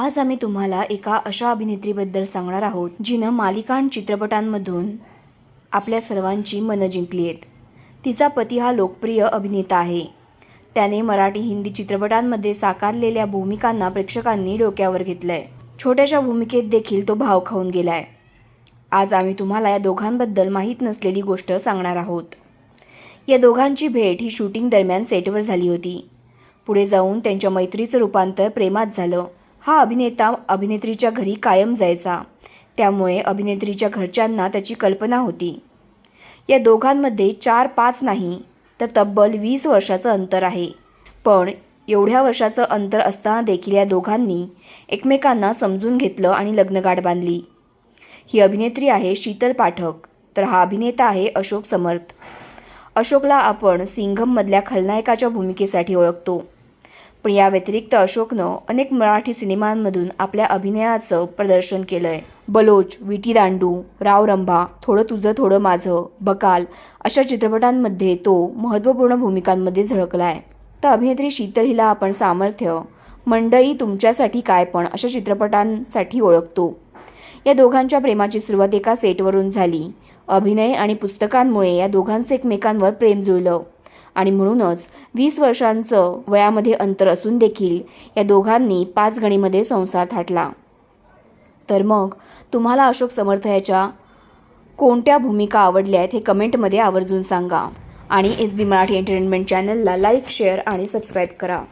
आज आम्ही तुम्हाला एका अशा अभिनेत्रीबद्दल सांगणार आहोत जिनं मालिका चित्रपटांमधून आपल्या सर्वांची मनं जिंकली आहेत. तिचा पती हा लोकप्रिय अभिनेता आहे. त्याने मराठी हिंदी चित्रपटांमध्ये साकारलेल्या भूमिकांना प्रेक्षकांनी डोक्यावर घेतलंय. छोट्याशा भूमिकेत देखील तो भाव खाऊन गेलाय. आज आम्ही तुम्हाला या दोघांबद्दल माहीत नसलेली गोष्ट सांगणार आहोत. या दोघांची भेट ही शूटिंग दरम्यान सेटवर झाली होती. पुढे जाऊन त्यांच्या मैत्रीचं रूपांतर प्रेमात झालं. हा अभिनेता अभिनेत्रीच्या घरी कायम जायचा. त्यामुळे अभिनेत्रीच्या घरच्यांना त्याची कल्पना होती. या दोघांमध्ये चार पाच नाही तर तब्बल वीस वर्षाचं अंतर आहे. पण एवढ्या वर्षाचं अंतर असताना देखील या दोघांनी एकमेकांना समजून घेतलं आणि लग्नगाठ बांधली. ही अभिनेत्री आहे शीतल पाठक तर हा अभिनेता आहे अशोक समर्थ. अशोकला आपण सिंघममधल्या खलनायकाच्या भूमिकेसाठी ओळखतो. पण या व्यतिरिक्त अशोकनं अनेक मराठी सिनेमांमधून आपल्या अभिनयाचं प्रदर्शन केलं आहे बलोच विटी दांडू राव रंभा थोडं तुझं थोडं माझं बकाल अशा चित्रपटांमध्ये तो महत्त्वपूर्ण भूमिकांमध्ये झळकला आहे तर अभिनेत्री शीतल हिला आपण सामर्थ्य मंडई तुमच्यासाठी काय पण अशा चित्रपटांसाठी ओळखतो. या दोघांच्या प्रेमाची सुरुवात एका सेटवरून झाली. अभिनय आणि पुस्तकांमुळे या दोघांचं एकमेकांवर प्रेम जुळलं. आणि म्हणूनच वीस वर्षांचं वयामध्ये अंतर असून देखील या दोघांनी पाच गणीमध्ये संसार थाटला. तर मग तुम्हाला अशोक समर्थ याच्या कोणत्या भूमिका आवडल्या आहेत हे कमेंटमध्ये आवर्जून सांगा. आणि एस बी मराठी एंटरटेनमेंट चॅनलला लाईक शेअर आणि सबस्क्राईब करा.